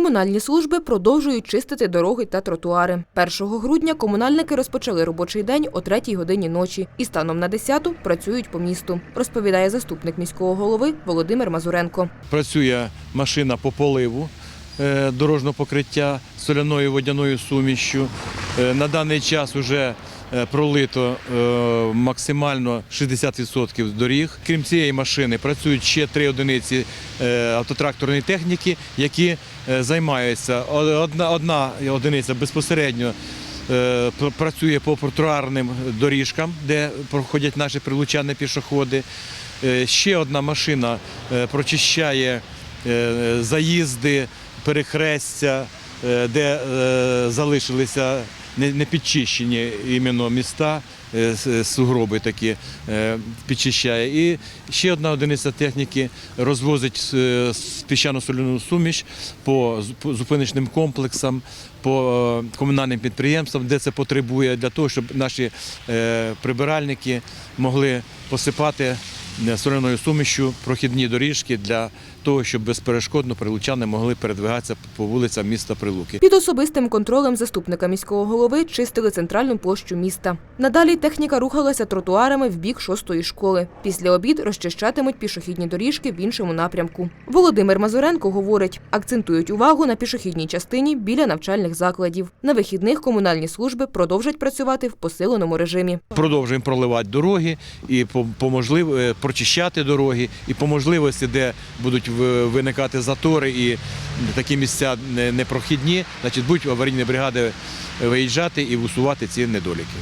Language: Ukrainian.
Комунальні служби продовжують чистити дороги та тротуари. 1 грудня комунальники розпочали робочий день о 3 годині ночі і станом на 10 працюють по місту, розповідає заступник міського голови Володимир Мазуренко. Працює машина по поливу е, дорожнього покриття соляною водяною сумішчю. Е, На даний час вже пролито е, максимально 60% доріг. Крім цієї машини, працюють ще три одиниці е, автотракторної техніки, які е, займаються. Одна, одна одиниця безпосередньо е, працює по тротуарним доріжкам, де проходять наші прилучани пішоходи. Е, Ще одна машина е, прочищає е, заїзди, перехрестя, е, де е, залишилися не підчищені іменно міста, е, сугроби такі е, підчищає. І ще одна одиниця техніки розвозить е, піщано-соляну суміш по зу- по зупиночним комплексам, по е, комунальним підприємствам, де це потребує, для того, щоб наші е, прибиральники могли посипати е, соляною сумішю прохідні доріжки для того, щоб безперешкодно прилучани могли передвигатися по вулицям міста Прилуки. Під особистим контролем заступника міського голови чистили центральну площу міста. Надалі техніка рухалася тротуарами в бік шостої школи. Після обід розчищатимуть пішохідні доріжки в іншому напрямку. Володимир Мазуренко говорить, акцентують увагу на пішохідній частині біля навчальних закладів. На вихідних комунальні служби продовжать працювати в посиленому режимі. Продовжуємо проливати дороги і по, по можлив... прочищати дороги, і по можливості, де будуть виникати затори і такі місця непрохідні, значить будуть аварійні бригади виїжджати і усувати ці недоліки.